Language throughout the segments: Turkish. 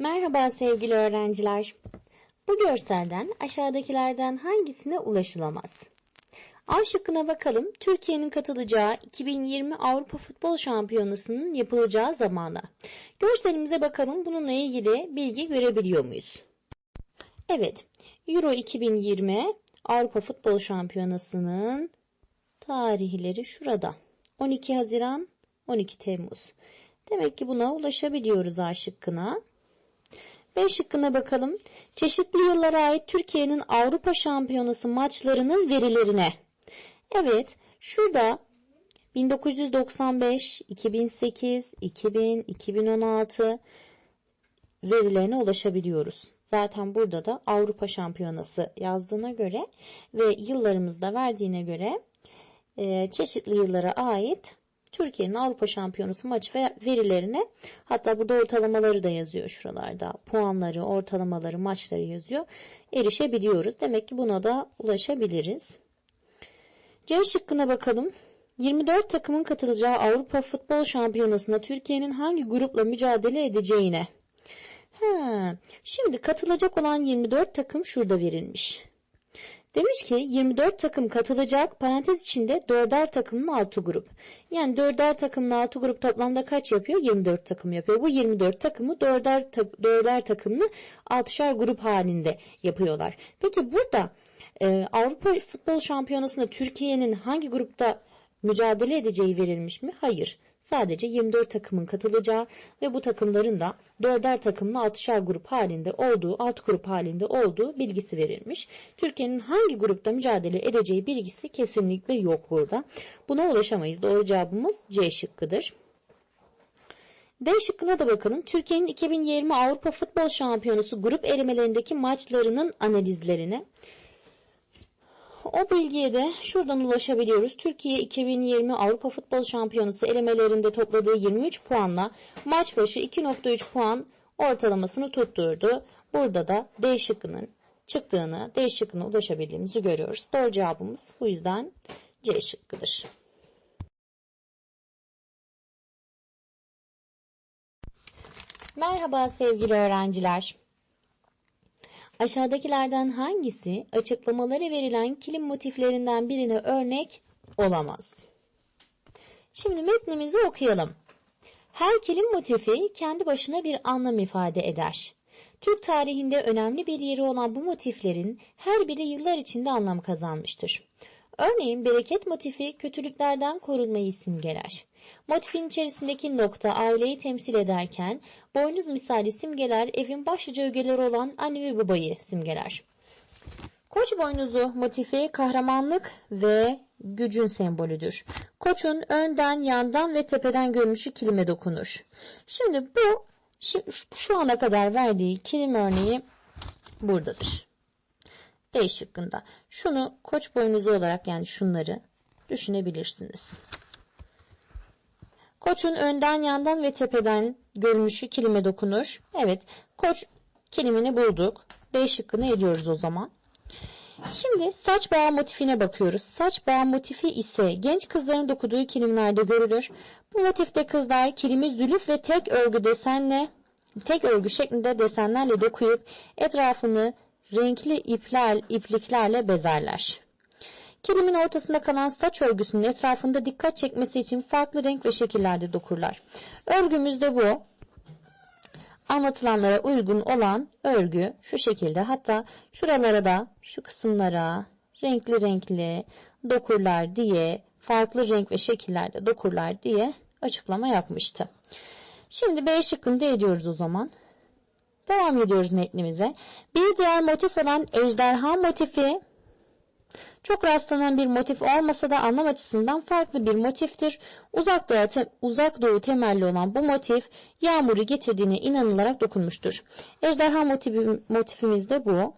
Merhaba sevgili öğrenciler. Bu görselden aşağıdakilerden hangisine ulaşılamaz? A şıkkına bakalım. Türkiye'nin katılacağı 2020 Avrupa Futbol Şampiyonası'nın yapılacağı zamana. Görselimize bakalım bununla ilgili bilgi görebiliyor muyuz? Evet. Euro 2020 Avrupa Futbol Şampiyonası'nın tarihleri şurada. 12 Haziran 12 Temmuz. Demek ki buna ulaşabiliyoruz A şıkkına. B şıkkına bakalım. Çeşitli yıllara ait Türkiye'nin Avrupa Şampiyonası maçlarının verilerine. Evet, şurada 1995, 2008, 2000, 2016 verilerine ulaşabiliyoruz. Zaten burada da Avrupa Şampiyonası yazdığına göre ve yıllarımızda verdiğine göre e, çeşitli yıllara ait Türkiye'nin Avrupa Şampiyonası maç ve verilerine hatta burada ortalamaları da yazıyor şuralarda. Puanları, ortalamaları, maçları yazıyor. Erişebiliyoruz. Demek ki buna da ulaşabiliriz. C şıkkına bakalım. 24 takımın katılacağı Avrupa Futbol Şampiyonası'nda Türkiye'nin hangi grupla mücadele edeceğine. Ha, şimdi katılacak olan 24 takım şurada verilmiş. Demiş ki 24 takım katılacak parantez içinde 4'er takımın 6 grup. Yani 4'er takımın 6 grup toplamda kaç yapıyor? 24 takım yapıyor. Bu 24 takımı 4'er, ta 4'er takımlı 6'şer grup halinde yapıyorlar. Peki burada e, Avrupa Futbol Şampiyonası'nda Türkiye'nin hangi grupta mücadele edeceği verilmiş mi? Hayır. Sadece 24 takımın katılacağı ve bu takımların da 4'er takımlı 6'şer grup halinde olduğu, alt grup halinde olduğu bilgisi verilmiş. Türkiye'nin hangi grupta mücadele edeceği bilgisi kesinlikle yok burada. Buna ulaşamayız. Doğru cevabımız C şıkkıdır. D şıkkına da bakalım. Türkiye'nin 2020 Avrupa Futbol Şampiyonası grup elemelerindeki maçlarının analizlerine. O bilgiye de şuradan ulaşabiliyoruz. Türkiye 2020 Avrupa Futbol Şampiyonası elemelerinde topladığı 23 puanla maç başı 2.3 puan ortalamasını tutturdu. Burada da D şıkkının çıktığını, D şıkkına ulaşabildiğimizi görüyoruz. Doğru cevabımız bu yüzden C şıkkıdır. Merhaba sevgili öğrenciler. Aşağıdakilerden hangisi açıklamaları verilen kilim motiflerinden birine örnek olamaz? Şimdi metnimizi okuyalım. Her kilim motifi kendi başına bir anlam ifade eder. Türk tarihinde önemli bir yeri olan bu motiflerin her biri yıllar içinde anlam kazanmıştır. Örneğin bereket motifi kötülüklerden korunmayı simgeler. Motifin içerisindeki nokta aileyi temsil ederken boynuz misali simgeler evin başlıca ögeleri olan anne ve babayı simgeler. Koç boynuzu motifi kahramanlık ve gücün sembolüdür. Koçun önden, yandan ve tepeden görünüşü kilime dokunur. Şimdi bu şu ana kadar verdiği kilim örneği buradadır. D şıkkında. Şunu koç boynuzu olarak yani şunları düşünebilirsiniz. Koçun önden, yandan ve tepeden görünüşü kilime dokunur. Evet, koç kilimini bulduk. D şıkkını ediyoruz o zaman. Şimdi saç bağı motifine bakıyoruz. Saç bağı motifi ise genç kızların dokuduğu kilimlerde görülür. Bu motifte kızlar kilimi zülüf ve tek örgü desenle, tek örgü şeklinde desenlerle dokuyup etrafını renkli ipler, ipliklerle bezerler. Kilimin ortasında kalan saç örgüsünün etrafında dikkat çekmesi için farklı renk ve şekillerde dokurlar. Örgümüz de bu. Anlatılanlara uygun olan örgü şu şekilde. Hatta şuralara da şu kısımlara renkli renkli dokurlar diye farklı renk ve şekillerde dokurlar diye açıklama yapmıştı. Şimdi B şıkkını ediyoruz o zaman. Devam ediyoruz metnimize. Bir diğer motif olan ejderha motifi çok rastlanan bir motif olmasa da anlam açısından farklı bir motiftir. Uzak doğu, te uzak doğu temelli olan bu motif yağmuru getirdiğine inanılarak dokunmuştur. Ejderha motifi, motifimiz de bu.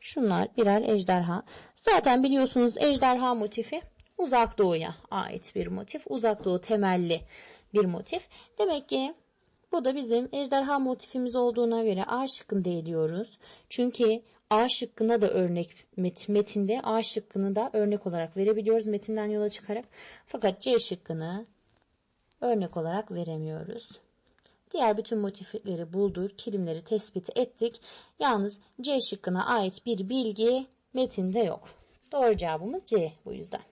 Şunlar birer ejderha. Zaten biliyorsunuz ejderha motifi uzak doğuya ait bir motif. Uzak doğu temelli bir motif. Demek ki bu da bizim ejderha motifimiz olduğuna göre A şıkkında ediyoruz. Çünkü A şıkkına da örnek metinde A şıkkını da örnek olarak verebiliyoruz metinden yola çıkarak. Fakat C şıkkını örnek olarak veremiyoruz. Diğer bütün motifleri buldur, kilimleri tespit ettik. Yalnız C şıkkına ait bir bilgi metinde yok. Doğru cevabımız C bu yüzden.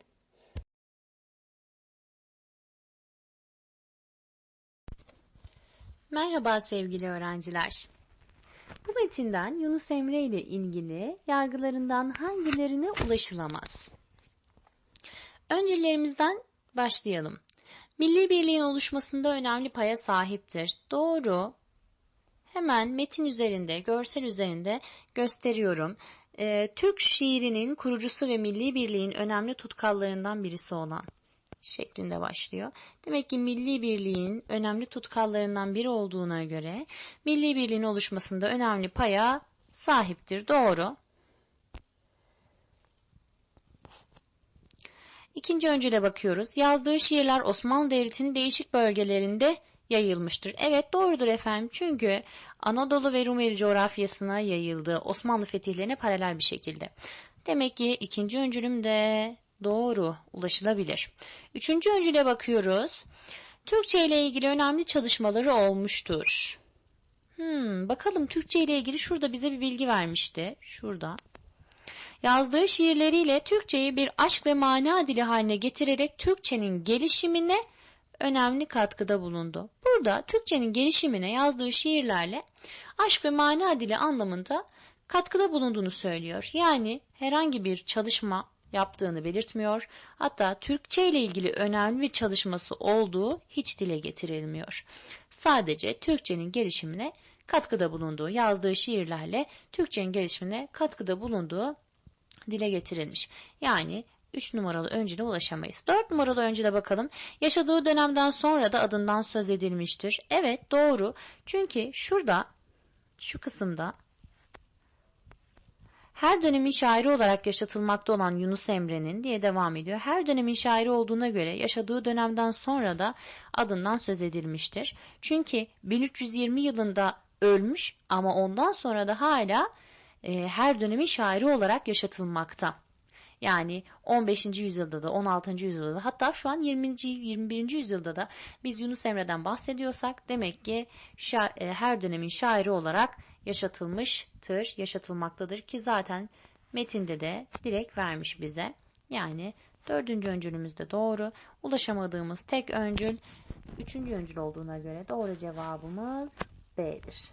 Merhaba sevgili öğrenciler. Bu metinden Yunus Emre ile ilgili yargılarından hangilerine ulaşılamaz? Öncülerimizden başlayalım. Milli birliğin oluşmasında önemli paya sahiptir. Doğru. Hemen metin üzerinde, görsel üzerinde gösteriyorum. Ee, Türk şiirinin kurucusu ve milli birliğin önemli tutkallarından birisi olan şeklinde başlıyor. Demek ki milli birliğin önemli tutkallarından biri olduğuna göre milli birliğin oluşmasında önemli paya sahiptir. Doğru. İkinci öncüle bakıyoruz. Yazdığı şiirler Osmanlı Devleti'nin değişik bölgelerinde yayılmıştır. Evet doğrudur efendim. Çünkü Anadolu ve Rumeli coğrafyasına yayıldı. Osmanlı fetihlerine paralel bir şekilde. Demek ki ikinci öncülüm de doğru ulaşılabilir. Üçüncü öncüle bakıyoruz. Türkçe ile ilgili önemli çalışmaları olmuştur. Hmm, bakalım Türkçe ile ilgili şurada bize bir bilgi vermişti. Şurada. Yazdığı şiirleriyle Türkçeyi bir aşk ve mana dili haline getirerek Türkçenin gelişimine önemli katkıda bulundu. Burada Türkçenin gelişimine yazdığı şiirlerle aşk ve mana dili anlamında katkıda bulunduğunu söylüyor. Yani herhangi bir çalışma yaptığını belirtmiyor. Hatta Türkçe ile ilgili önemli bir çalışması olduğu hiç dile getirilmiyor. Sadece Türkçenin gelişimine katkıda bulunduğu, yazdığı şiirlerle Türkçenin gelişimine katkıda bulunduğu dile getirilmiş. Yani 3 numaralı öncüle ulaşamayız. 4 numaralı öncüle bakalım. Yaşadığı dönemden sonra da adından söz edilmiştir. Evet doğru. Çünkü şurada şu kısımda her dönemin şairi olarak yaşatılmakta olan Yunus Emre'nin diye devam ediyor. Her dönemin şairi olduğuna göre yaşadığı dönemden sonra da adından söz edilmiştir. Çünkü 1320 yılında ölmüş ama ondan sonra da hala e, her dönemin şairi olarak yaşatılmakta. Yani 15. yüzyılda da 16. yüzyılda da hatta şu an 20. 21. yüzyılda da biz Yunus Emre'den bahsediyorsak demek ki şa e, her dönemin şairi olarak yaşatılmıştır, yaşatılmaktadır ki zaten metinde de direkt vermiş bize. Yani dördüncü öncülümüz de doğru. Ulaşamadığımız tek öncül üçüncü öncül olduğuna göre doğru cevabımız B'dir.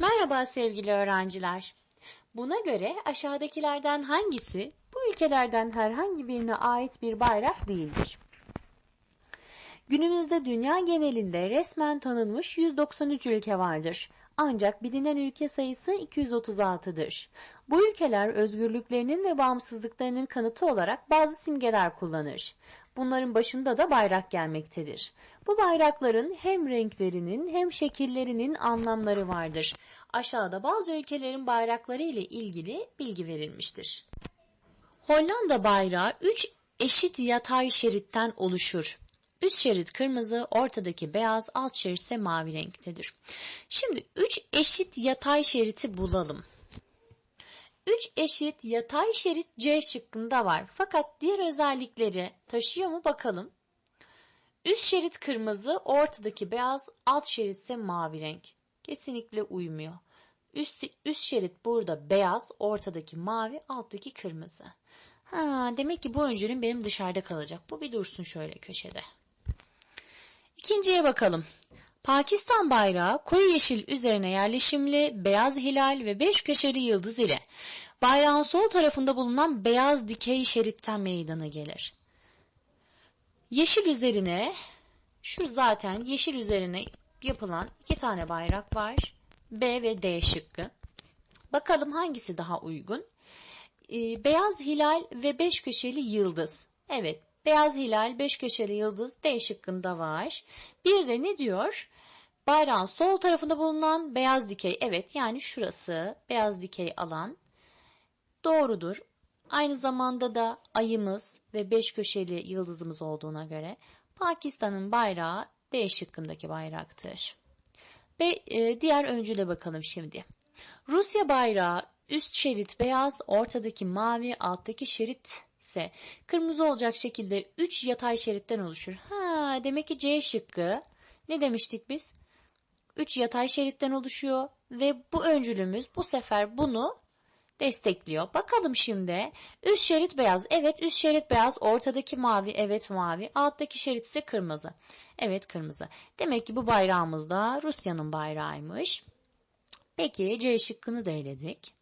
Merhaba sevgili öğrenciler. Buna göre aşağıdakilerden hangisi bu ülkelerden herhangi birine ait bir bayrak değildir? Günümüzde dünya genelinde resmen tanınmış 193 ülke vardır. Ancak bilinen ülke sayısı 236'dır. Bu ülkeler özgürlüklerinin ve bağımsızlıklarının kanıtı olarak bazı simgeler kullanır. Bunların başında da bayrak gelmektedir. Bu bayrakların hem renklerinin hem şekillerinin anlamları vardır. Aşağıda bazı ülkelerin bayrakları ile ilgili bilgi verilmiştir. Hollanda bayrağı 3 eşit yatay şeritten oluşur. Üst şerit kırmızı, ortadaki beyaz, alt şerit ise mavi renktedir. Şimdi 3 eşit yatay şeriti bulalım. 3 eşit yatay şerit C şıkkında var. Fakat diğer özellikleri taşıyor mu bakalım. Üst şerit kırmızı, ortadaki beyaz, alt şerit ise mavi renk. Kesinlikle uymuyor. Üst, üst şerit burada beyaz, ortadaki mavi, alttaki kırmızı. Ha, demek ki bu öncülüm benim dışarıda kalacak. Bu bir dursun şöyle köşede. İkinciye bakalım. Pakistan bayrağı koyu yeşil üzerine yerleşimli beyaz hilal ve beş köşeli yıldız ile bayrağın sol tarafında bulunan beyaz dikey şeritten meydana gelir. Yeşil üzerine şu zaten yeşil üzerine yapılan iki tane bayrak var. B ve D şıkkı. Bakalım hangisi daha uygun? Ee, beyaz hilal ve beş köşeli yıldız. Evet Beyaz hilal, beş köşeli yıldız D şıkkında var. Bir de ne diyor? Bayrağın sol tarafında bulunan beyaz dikey. Evet yani şurası beyaz dikey alan. Doğrudur. Aynı zamanda da ayımız ve beş köşeli yıldızımız olduğuna göre Pakistan'ın bayrağı D şıkkındaki bayraktır. Ve e, diğer öncüle bakalım şimdi. Rusya bayrağı üst şerit beyaz, ortadaki mavi, alttaki şerit ise kırmızı olacak şekilde 3 yatay şeritten oluşur. Ha, demek ki C şıkkı ne demiştik biz? 3 yatay şeritten oluşuyor ve bu öncülümüz bu sefer bunu destekliyor. Bakalım şimdi. Üst şerit beyaz. Evet üst şerit beyaz. Ortadaki mavi. Evet mavi. Alttaki şerit ise kırmızı. Evet kırmızı. Demek ki bu bayrağımız da Rusya'nın bayrağıymış. Peki C şıkkını da eledik.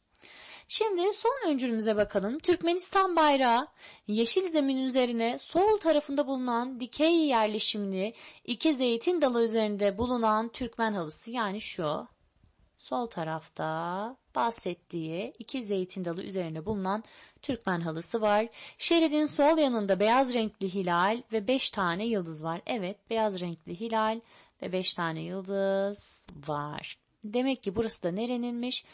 Şimdi son öncülümüze bakalım. Türkmenistan bayrağı yeşil zemin üzerine sol tarafında bulunan dikey yerleşimli iki zeytin dalı üzerinde bulunan Türkmen halısı yani şu sol tarafta bahsettiği iki zeytin dalı üzerine bulunan Türkmen halısı var. Şeridin sol yanında beyaz renkli hilal ve beş tane yıldız var. Evet beyaz renkli hilal ve beş tane yıldız var. Demek ki burası da nereninmiş?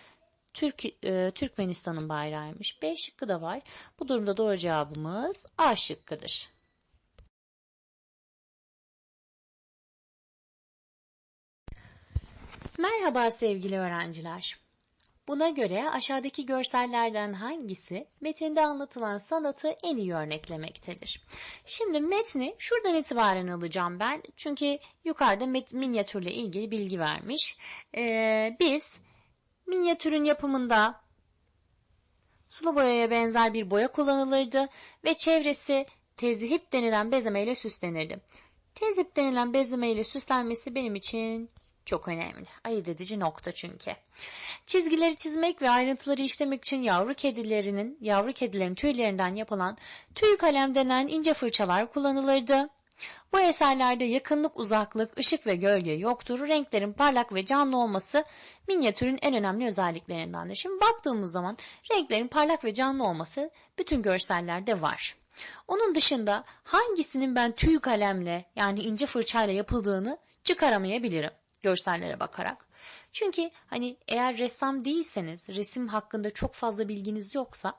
Türk, e, Türkmenistan'ın bayrağıymış. B şıkkı da var. Bu durumda doğru cevabımız A şıkkıdır. Merhaba sevgili öğrenciler. Buna göre aşağıdaki görsellerden hangisi metinde anlatılan sanatı en iyi örneklemektedir? Şimdi metni şuradan itibaren alacağım ben. Çünkü yukarıda met minyatürle ilgili bilgi vermiş. Ee, biz minyatürün yapımında sulu boyaya benzer bir boya kullanılırdı ve çevresi tezhip denilen bezemeyle süslenirdi. Tezhip denilen bezemeyle süslenmesi benim için çok önemli. Ayırt edici nokta çünkü. Çizgileri çizmek ve ayrıntıları işlemek için yavru kedilerinin, yavru kedilerin tüylerinden yapılan tüy kalem denen ince fırçalar kullanılırdı. Bu eserlerde yakınlık, uzaklık, ışık ve gölge yoktur. Renklerin parlak ve canlı olması minyatürün en önemli özelliklerindendir. Şimdi baktığımız zaman renklerin parlak ve canlı olması bütün görsellerde var. Onun dışında hangisinin ben tüy kalemle yani ince fırçayla yapıldığını çıkaramayabilirim görsellere bakarak. Çünkü hani eğer ressam değilseniz, resim hakkında çok fazla bilginiz yoksa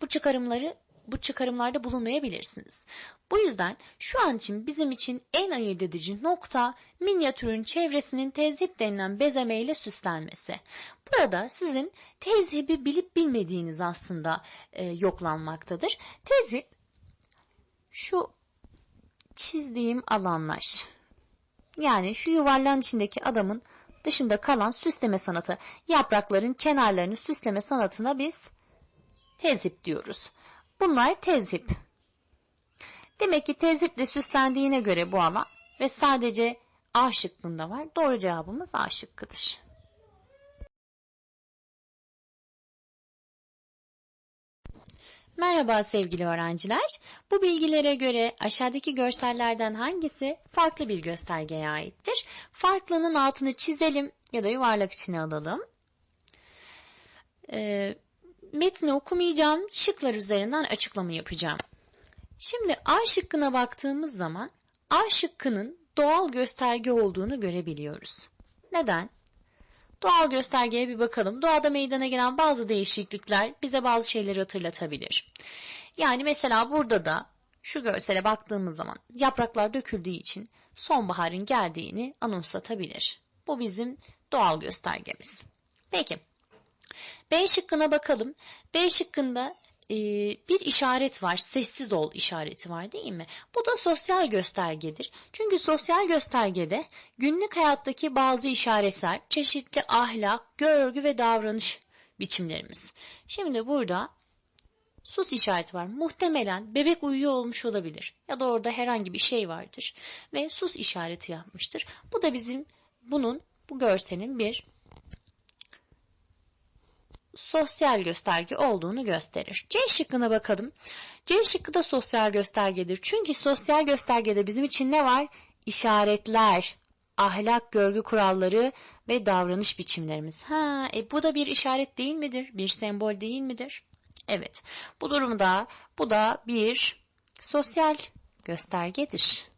bu çıkarımları bu çıkarımlarda bulunmayabilirsiniz. Bu yüzden şu an için bizim için en ayırt edici nokta minyatürün çevresinin tezhip denilen bezemeyle süslenmesi. Burada sizin tezhibi bilip bilmediğiniz aslında e, yoklanmaktadır. Tezhip şu çizdiğim alanlar. Yani şu yuvarlağın içindeki adamın dışında kalan süsleme sanatı, yaprakların kenarlarını süsleme sanatına biz tezhip diyoruz. Bunlar tezhip. Demek ki tezhiple süslendiğine göre bu alan ve sadece A şıkkında var. Doğru cevabımız A şıkkıdır. Merhaba sevgili öğrenciler. Bu bilgilere göre aşağıdaki görsellerden hangisi farklı bir göstergeye aittir? Farklının altını çizelim ya da yuvarlak içine alalım. E, metni okumayacağım, şıklar üzerinden açıklama yapacağım. Şimdi A şıkkına baktığımız zaman A şıkkının doğal gösterge olduğunu görebiliyoruz. Neden? Doğal göstergeye bir bakalım. Doğada meydana gelen bazı değişiklikler bize bazı şeyleri hatırlatabilir. Yani mesela burada da şu görsele baktığımız zaman yapraklar döküldüğü için sonbaharın geldiğini anımsatabilir. Bu bizim doğal göstergemiz. Peki. B şıkkına bakalım. B şıkkında e, bir işaret var. Sessiz ol işareti var değil mi? Bu da sosyal göstergedir. Çünkü sosyal göstergede günlük hayattaki bazı işaretler, çeşitli ahlak, görgü ve davranış biçimlerimiz. Şimdi burada sus işareti var. Muhtemelen bebek uyuyor olmuş olabilir. Ya da orada herhangi bir şey vardır. Ve sus işareti yapmıştır. Bu da bizim bunun, bu görselin bir sosyal gösterge olduğunu gösterir. C şıkkına bakalım. C şıkkı da sosyal göstergedir. Çünkü sosyal göstergede bizim için ne var? İşaretler, ahlak, görgü kuralları ve davranış biçimlerimiz. Ha, e bu da bir işaret değil midir? Bir sembol değil midir? Evet. Bu durumda bu da bir sosyal göstergedir.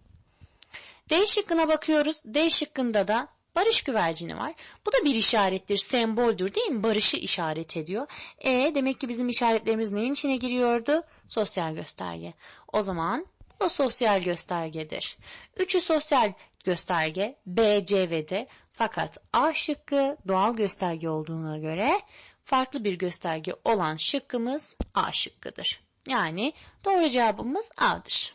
D şıkkına bakıyoruz. D şıkkında da Barış güvercini var. Bu da bir işarettir, semboldür değil mi? Barışı işaret ediyor. E demek ki bizim işaretlerimiz neyin içine giriyordu? Sosyal gösterge. O zaman bu sosyal göstergedir. Üçü sosyal gösterge B, C ve D. Fakat A şıkkı doğal gösterge olduğuna göre farklı bir gösterge olan şıkkımız A şıkkıdır. Yani doğru cevabımız A'dır.